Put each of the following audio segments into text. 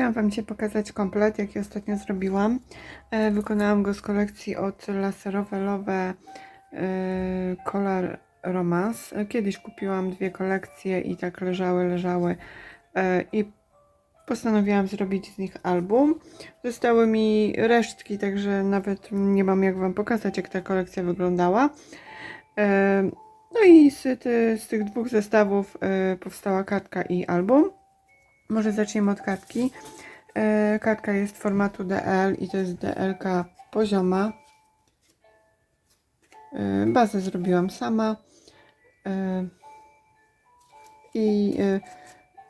Chciałam Wam dzisiaj pokazać komplet, jaki ostatnio zrobiłam. E, Wykonałam go z kolekcji od Laserowe Love e, Color Romance. E, Kiedyś kupiłam dwie kolekcje i tak leżały, leżały i postanowiłam zrobić z nich album. Zostały mi resztki, także nawet nie mam jak Wam pokazać, jak ta kolekcja wyglądała. No i z, z tych dwóch zestawów powstała kartka i album. Może zaczniemy od kartki. E, Kartka jest formatu DL i to jest DLK pozioma. E, Bazę zrobiłam sama. E, I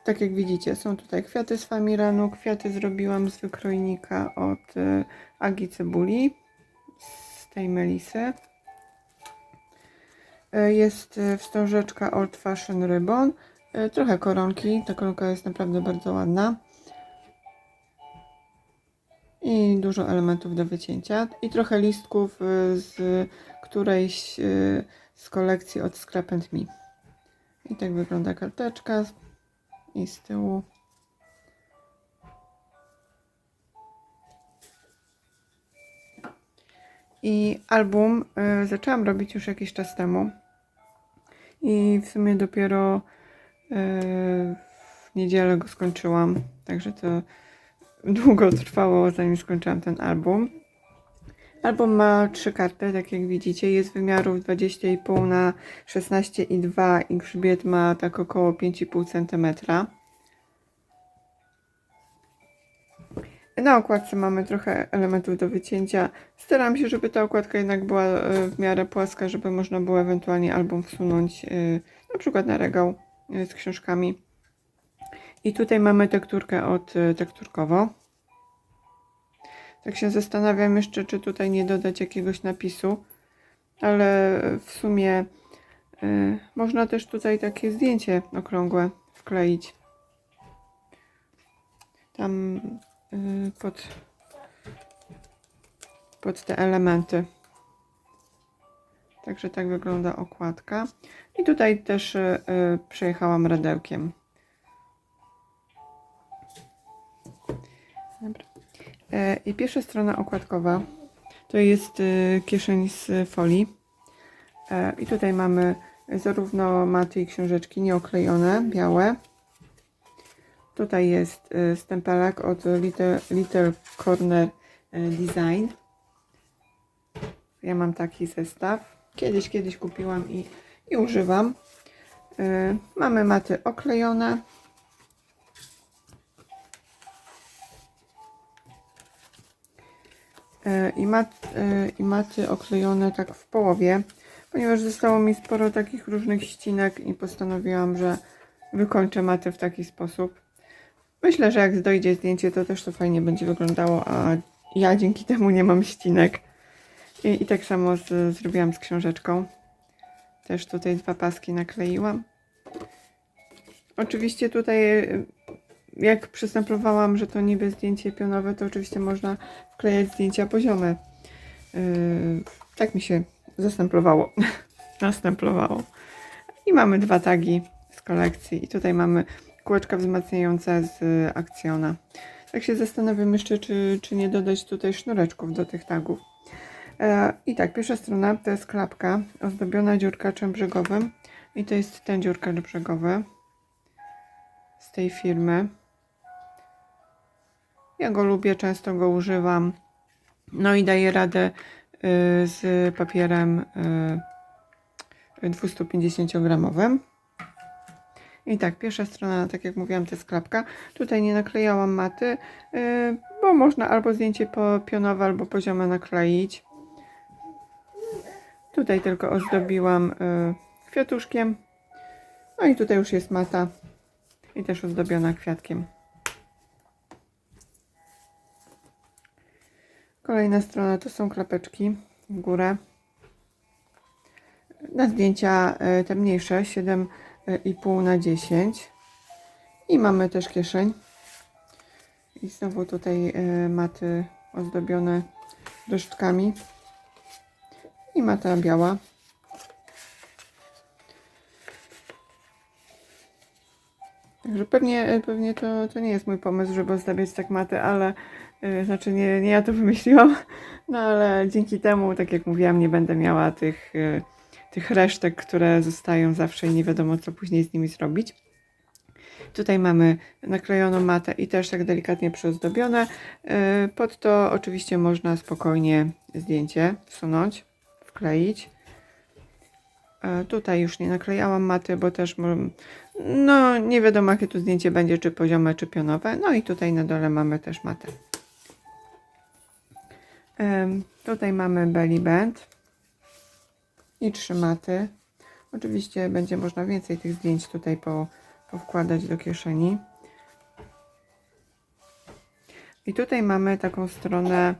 tak jak widzicie, są tutaj kwiaty z Famiranu. Kwiaty zrobiłam z wykrojnika od Agi Cebuli z tej melisy. Jest wstążeczka Old Fashion Ribbon. E, Trochę koronki. Ta koronka jest naprawdę bardzo ładna. I dużo elementów do wycięcia. I trochę listków e, z którejś e, z kolekcji od Scrap and Me. I tak wygląda karteczka. I z tyłu. I album zaczęłam robić już jakiś czas temu. I w sumie dopiero w niedzielę go skończyłam. Także to długo trwało, zanim skończyłam ten album. Album ma trzy karty, tak jak widzicie. Jest wymiarów 20,5 na 16,2 i grzbiet ma tak około 5,5 cm. Na okładce mamy trochę elementów do wycięcia. Staram się, żeby ta okładka jednak była e, w miarę płaska, żeby można było ewentualnie album wsunąć e, na przykład na regał z książkami. I tutaj mamy tekturkę od e, Tekturkowo. Tak się zastanawiam jeszcze, czy tutaj nie dodać jakiegoś napisu, ale w sumie y, można też tutaj takie zdjęcie okrągłe wkleić. Tam y, pod, pod te elementy. Także tak wygląda okładka. I tutaj też y, y, przejechałam radełkiem. Dobra. E, I pierwsza strona okładkowa to jest e, kieszeń z folii. E, I tutaj mamy zarówno maty i książeczki nieoklejone, białe. Tutaj jest stempelek od Little, Little Corner e, Design. Ja mam taki zestaw. Kiedyś, kiedyś kupiłam i, i używam. E, Mamy maty oklejone. E, i, mat, e, i maty oklejone tak w połowie, ponieważ zostało mi sporo takich różnych ścinek i postanowiłam, że wykończę maty w taki sposób. Myślę, że jak dojdzie zdjęcie, to też to fajnie będzie wyglądało, a ja dzięki temu nie mam ścinek. I, i tak samo z, zrobiłam z książeczką. Też tutaj dwa paski nakleiłam. Oczywiście tutaj e, jak przystemplowałam, że to niby zdjęcie pionowe, to oczywiście można wklejać zdjęcia poziome. Yy, tak mi się zastemplowało. Nastemplowało. I mamy dwa tagi z kolekcji. I tutaj mamy kółeczka wzmacniające z akcjona. Tak się zastanawiam jeszcze, czy, czy nie dodać tutaj sznureczków do tych tagów. E, I tak, pierwsza strona to jest klapka ozdobiona dziurkaczem brzegowym. I to jest ten dziurkacz brzegowy z tej firmy. Ja go lubię, często go używam. No i daję radę y, z papierem y, 250 gramowym. I tak, pierwsza strona, tak jak mówiłam, to jest klapka. Tutaj nie naklejałam maty, y, bo można albo zdjęcie pionowe, albo poziome nakleić. Tutaj tylko ozdobiłam y, kwiatuszkiem. No i tutaj już jest mata i też ozdobiona kwiatkiem. Kolejna strona to są klapeczki w górę. Na zdjęcia e, te mniejsze 7,5 na 10. I mamy też kieszeń. I znowu tutaj maty ozdobione resztkami. I mata biała. Także pewnie, pewnie to, to nie jest mój pomysł, żeby ozdabiać tak matę, ale yy, znaczy nie, nie ja to wymyśliłam, no ale dzięki temu, tak jak mówiłam, nie będę miała tych, yy, tych resztek, które zostają zawsze i nie wiadomo co później z nimi zrobić. Tutaj mamy naklejoną matę i też tak delikatnie przyozdobione. Yy, Pod to oczywiście można spokojnie zdjęcie wsunąć, wkleić. E, Tutaj już nie naklejałam maty, bo też no nie wiadomo jakie tu zdjęcie będzie, czy poziome, czy pionowe. No i tutaj na dole mamy też matę. Tutaj mamy belly band i trzy maty. Oczywiście będzie można więcej tych zdjęć tutaj po, powkładać do kieszeni. I tutaj mamy taką stronę,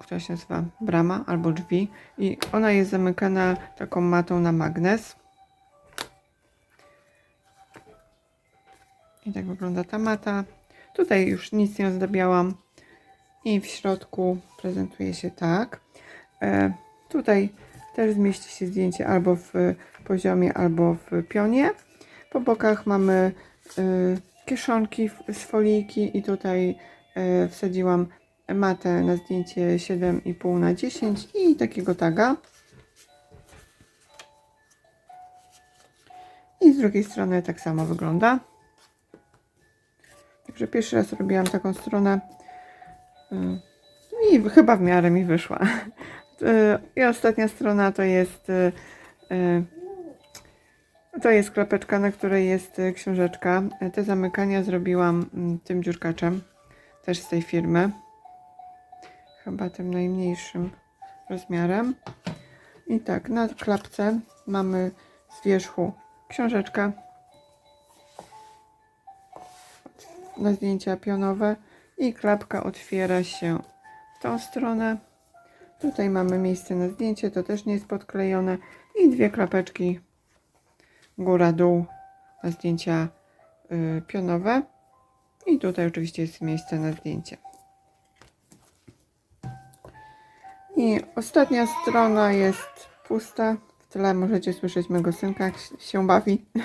która się nazywa brama albo drzwi. I ona jest zamykana taką matą na magnes. I tak wygląda ta mata. Tutaj już nic nie ozdabiałam. I w środku prezentuje się tak. E, tutaj też zmieści się zdjęcie albo w poziomie, albo w pionie. Po bokach mamy e, kieszonki z folijki i tutaj wsadziłam matę na zdjęcie 7,5 na 10 i takiego taga. I z drugiej strony tak samo wygląda. Także pierwszy raz robiłam taką stronę y, i chyba w miarę mi wyszła. Y, I ostatnia strona to jest y, to jest klapeczka, na której jest książeczka. Te zamykania zrobiłam tym dziurkaczem, też z tej firmy. Chyba tym najmniejszym rozmiarem. I tak, na klapce mamy z wierzchu książeczkę na zdjęcia pionowe i klapka otwiera się w tą stronę. Tutaj mamy miejsce na zdjęcie, to też nie jest podklejone i dwie klapeczki góra dół na zdjęcia y, pionowe i tutaj oczywiście jest miejsce na zdjęcie. I ostatnia strona jest pusta. W tle możecie słyszeć mego synka, jak się bawi.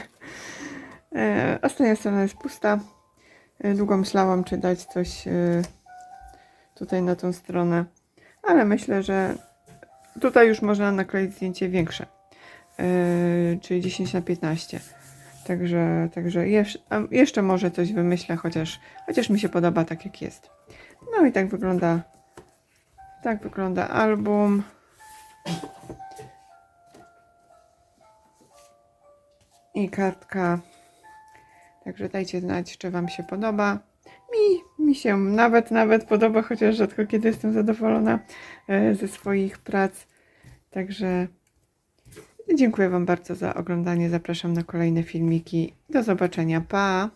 E, Ostatnia strona jest pusta. E, Długo myślałam, czy dać coś e, tutaj na tą stronę, ale myślę, że tutaj już można nakleić zdjęcie większe, czyli 10 na 15. Także, także jeszcze, jeszcze może coś wymyślę, chociaż, chociaż mi się podoba tak jak jest. No i tak wygląda, tak wygląda album. I kartka Także dajcie znać, czy Wam się podoba. Mi, mi się nawet, nawet podoba, chociaż rzadko kiedy jestem zadowolona e, ze swoich prac. Także dziękuję Wam bardzo za oglądanie. Zapraszam na kolejne filmiki. Do zobaczenia. Pa!